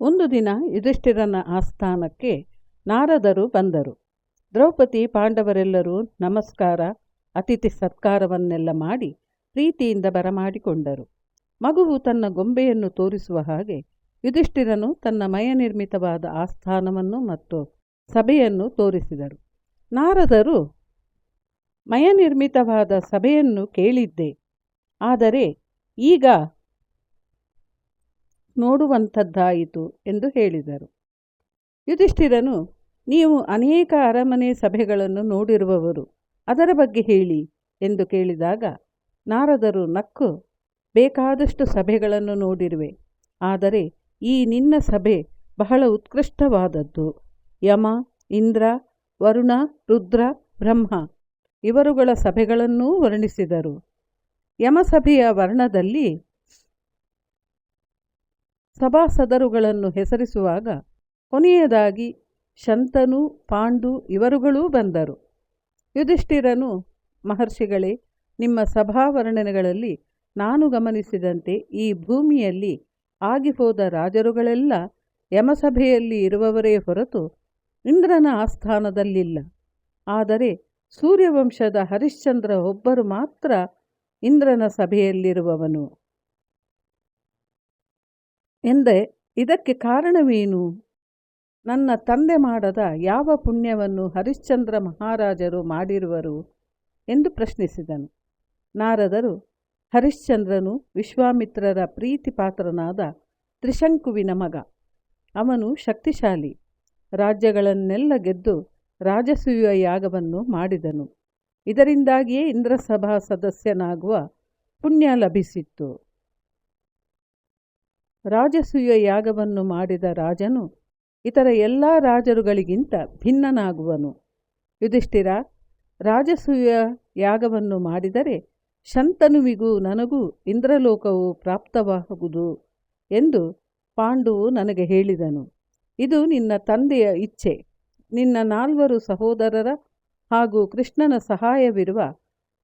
ಒಂದು ದಿನ ಯುಧಿಷ್ಠಿರನ ಆಸ್ಥಾನಕ್ಕೆ ನಾರದರು ಬಂದರು. ದ್ರೌಪದಿ ಪಾಂಡವರೆಲ್ಲರೂ ನಮಸ್ಕಾರ, ಅತಿಥಿ ಸತ್ಕಾರವನ್ನೆಲ್ಲ ಮಾಡಿ ಪ್ರೀತಿಯಿಂದ ಬರಮಾಡಿಕೊಂಡರು. ಮಗುವು ತನ್ನ ಗೊಂಬೆಯನ್ನು ತೋರಿಸುವ ಹಾಗೆ ಯುಧಿಷ್ಠಿರನು ತನ್ನ ಮಯ ನಿರ್ಮಿತವಾದ ಆಸ್ಥಾನವನ್ನು ಮತ್ತು ಸಭೆಯನ್ನು ತೋರಿಸಿದರು. ನಾರದರು ಮಯ ನಿರ್ಮಿತವಾದ ಸಭೆಯನ್ನು ಕೇಳಿದ್ದೆ. ಆದರೆ ಈಗ ನೋಡುವಂಥದ್ದಾಯಿತು ಎಂದು ಹೇಳಿದರು. ಯುಧಿಷ್ಠಿರನು, ನೀವು ಅನೇಕ ಅರಮನೆ ಸಭೆಗಳನ್ನು ನೋಡಿರುವವರು, ಅದರ ಬಗ್ಗೆ ಹೇಳಿ ಎಂದು ಕೇಳಿದಾಗ, ನಾರದರು, ನಕ್ಕು, ಬೇಕಾದಷ್ಟು ಸಭೆಗಳನ್ನು ನೋಡಿರುವೆ, ಆದರೆ ಈ ನಿನ್ನ ಸಭೆ ಬಹಳ ಉತ್ಕೃಷ್ಟವಾದದ್ದು. ಯಮ, ಇಂದ್ರ, ವರುಣ, ರುದ್ರ, ಬ್ರಹ್ಮ, ಇವರುಗಳ ಸಭೆಗಳನ್ನೂ ವರ್ಣಿಸಿದರು. ಯಮಸಭೆಯ ವರ್ಣದಲ್ಲಿ ಸಭಾಸದರುಗಳನ್ನು ಹೆಸರಿಸುವಾಗ ಕೊನೆಯದಾಗಿ ಶಂತನು, ಪಾಂಡು ಇವರುಗಳೂ ಬಂದರು. ಯುಧಿಷ್ಠಿರನು, ಮಹರ್ಷಿಗಳೇ, ನಿಮ್ಮ ಸಭಾವರ್ಣನೆಗಳಲ್ಲಿ ನಾನು ಗಮನಿಸಿದಂತೆ ಈ ಭೂಮಿಯಲ್ಲಿ ಆಗಿಹೋದ ರಾಜರುಗಳೆಲ್ಲ ಯಮಸಭೆಯಲ್ಲಿ ಇರುವವರೇ ಹೊರತು ಇಂದ್ರನ ಆಸ್ಥಾನದಲ್ಲಿಲ್ಲ. ಆದರೆ ಸೂರ್ಯವಂಶದ ಹರಿಶ್ಚಂದ್ರ ಒಬ್ಬರು ಮಾತ್ರ ಇಂದ್ರನ ಸಭೆಯಲ್ಲಿರುವವನು. ಎಂದೆ ಇದಕ್ಕೆ ಕಾರಣವೇನು? ನನ್ನ ತಂದೆ ಮಾಡದ ಯಾವ ಪುಣ್ಯವನ್ನು ಹರಿಶ್ಚಂದ್ರ ಮಹಾರಾಜರು ಮಾಡಿರುವರು? ಎಂದು ಪ್ರಶ್ನಿಸಿದನು. ನಾರದರು, ಹರಿಶ್ಚಂದ್ರನು ವಿಶ್ವಾಮಿತ್ರರ ಪ್ರೀತಿ ಪಾತ್ರನಾದ ತ್ರಿಶಂಕುವಿನ ಮಗ. ಅವನು ಶಕ್ತಿಶಾಲಿ. ರಾಜ್ಯಗಳನ್ನೆಲ್ಲ ಗೆದ್ದು ರಾಜಸೂಯ ಯಾಗವನ್ನು ಮಾಡಿದನು. ಇದರಿಂದಾಗಿಯೇ ಇಂದ್ರಸಭಾ ಸದಸ್ಯನಾಗುವ ಪುಣ್ಯ ಲಭಿಸಿತ್ತು. ರಾಜಸೂಯ ಯಾಗವನ್ನು ಮಾಡಿದ ರಾಜನು ಇತರ ಎಲ್ಲ ರಾಜರುಗಳಿಗಿಂತ ಭಿನ್ನನಾಗುವನು. ಯುಧಿಷ್ಠಿರ, ರಾಜಸೂಯ ಯಾಗವನ್ನು ಮಾಡಿದರೆ ಶಂತನುವಿಗೂ ನನಗೂ ಇಂದ್ರಲೋಕವು ಪ್ರಾಪ್ತವಾಗುವುದು ಎಂದು ಪಾಂಡುವು ನನಗೆ ಹೇಳಿದನು. ಇದು ನಿನ್ನ ತಂದೆಯ ಇಚ್ಛೆ. ನಿನ್ನ ನಾಲ್ವರು ಸಹೋದರರ ಹಾಗೂ ಕೃಷ್ಣನ ಸಹಾಯವಿರುವ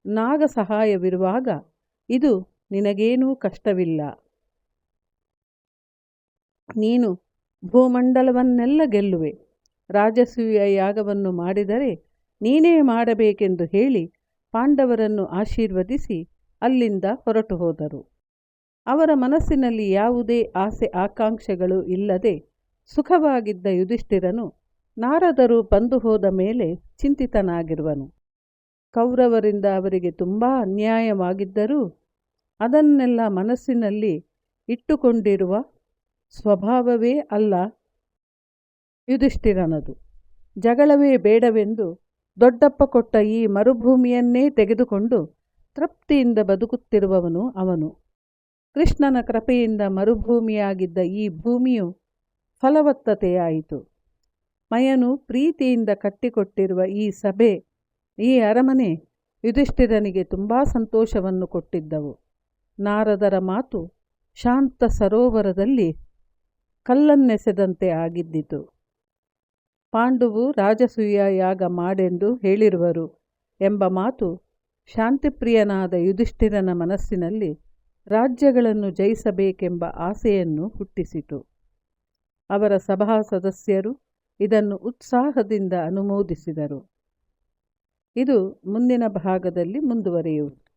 ನಾಗ ಸಹಾಯವಿರುವಾಗ ಇದು ನಿನಗೇನೂ ಕಷ್ಟವಿಲ್ಲ. ನೀನು ಭೂಮಂಡಲವನ್ನೆಲ್ಲ ಗೆಲ್ಲುವೆ. ರಾಜಸೂಯ ಯಾಗವನ್ನು ಮಾಡಿದರೆ ನೀನೇ ಮಾಡಬೇಕೆಂದು ಹೇಳಿ ಪಾಂಡವರನ್ನು ಆಶೀರ್ವದಿಸಿ ಅಲ್ಲಿಂದ ಹೊರಟು ಹೋದರು. ಅವರ ಮನಸ್ಸಿನಲ್ಲಿ ಯಾವುದೇ ಆಸೆ ಆಕಾಂಕ್ಷೆಗಳು ಇಲ್ಲದೆ ಸುಖವಾಗಿದ್ದ ಯುಧಿಷ್ಠಿರನು ನಾರದರು ಬಂದು ಹೋದ ಮೇಲೆ ಚಿಂತಿತನಾಗಿರುವನು. ಕೌರವರಿಂದ ಅವರಿಗೆ ತುಂಬ ಅನ್ಯಾಯವಾಗಿದ್ದರೂ ಅದನ್ನೆಲ್ಲ ಮನಸ್ಸಿನಲ್ಲಿ ಇಟ್ಟುಕೊಂಡಿರುವ ಸ್ವಭಾವವೇ ಅಲ್ಲ, ಯುಧಿಷ್ಠಿರನದು. ಜಗಳವೇ ಬೇಡವೆಂದು ದೊಡ್ಡಪ್ಪ ಕೊಟ್ಟ ಈ ಮರುಭೂಮಿಯನ್ನೇ ತೆಗೆದುಕೊಂಡು ತೃಪ್ತಿಯಿಂದ ಬದುಕುತ್ತಿರುವವನು ಅವನು. ಕೃಷ್ಣನ ಕೃಪೆಯಿಂದ ಮರುಭೂಮಿಯಾಗಿದ್ದ ಈ ಭೂಮಿಯು ಫಲವತ್ತತೆಯಾಯಿತು. ಮಯನು ಪ್ರೀತಿಯಿಂದ ಕಟ್ಟಿಕೊಟ್ಟಿರುವ ಈ ಸಭೆ, ಈ ಅರಮನೆ ಯುಧಿಷ್ಠಿರನಿಗೆ ತುಂಬ ಸಂತೋಷವನ್ನು ಕೊಟ್ಟಿದ್ದವು. ನಾರದರ ಮಾತು ಶಾಂತ ಸರೋವರದಲ್ಲಿ ಕಲ್ಲನ್ನೆಸೆದಂತೆ ಆಗಿದ್ದಿತು. ಪಾಂಡುವು ರಾಜಸೂಯ ಯಾಗ ಮಾಡೆಂದು ಹೇಳಿರುವರು ಎಂಬ ಮಾತು ಶಾಂತಿಪ್ರಿಯನಾದ ಯುಧಿಷ್ಠಿರನ ಮನಸ್ಸಿನಲ್ಲಿ ರಾಜ್ಯಗಳನ್ನು ಜಯಿಸಬೇಕೆಂಬ ಆಸೆಯನ್ನು ಹುಟ್ಟಿಸಿತು. ಅವರ ಸಭಾ ಸದಸ್ಯರು ಇದನ್ನು ಉತ್ಸಾಹದಿಂದ ಅನುಮೋದಿಸಿದರು. ಇದು ಮುಂದಿನ ಭಾಗದಲ್ಲಿ ಮುಂದುವರಿಯುವುದು.